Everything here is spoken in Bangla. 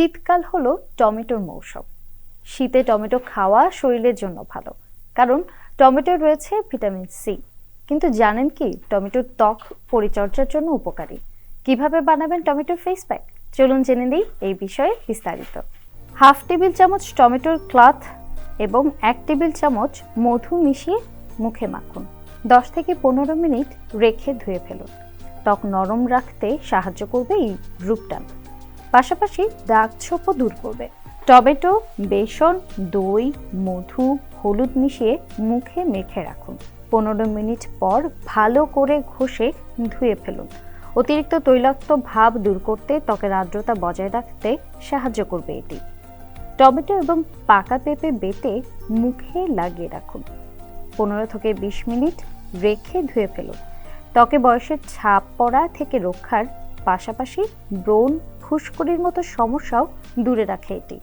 শীতকাল হলো টমেটোর মৌসুম। শীতে টমেটো খাওয়া শরীরের জন্য ভালো, কারণ টমেটো রয়েছে ভিটামিন সি কিন্তু জানেন কি, টমেটোর ত্বক পরিচর্যার জন্য উপকারী। কীভাবে বানাবেন টমেটোর ফেস প্যাক চলুন জেনে নিই এই বিষয়ে বিস্তারিত। হাফ টেবিল চামচ টমেটোর ক্লথ এবং এক টেবিল চামচ মধু মিশিয়ে মুখে মাখুন। দশ থেকে পনেরো মিনিট রেখে ধুয়ে ফেলুন। ত্বক নরম রাখতে সাহায্য করবে এই রূপটান পাশাপাশি দাগ ছোপও দূর করবে। টমেটো, বেসন, দই, মধু, হলুদ মিশিয়ে মুখে মেখে রাখুন। পনেরো মিনিট পর ভালো করে ঘষে ধুয়ে ফেলুন। অতিরিক্ত তৈলাক্ত ভাব দূর করতে ত্বকের আর্দ্রতা বজায় রাখতে সাহায্য করবে এটি। টমেটো এবং পাকা পেঁপে বেটে মুখে লাগিয়ে রাখুন। পনেরো থেকে বিশ মিনিট রেখে ধুয়ে ফেলুন। ত্বকে বয়সের ছাপ পড়া থেকে রক্ষার পাশাপাশি ব্রণ ফুসকুড়ির মতো সমস্যাও দূরে রাখে এটি।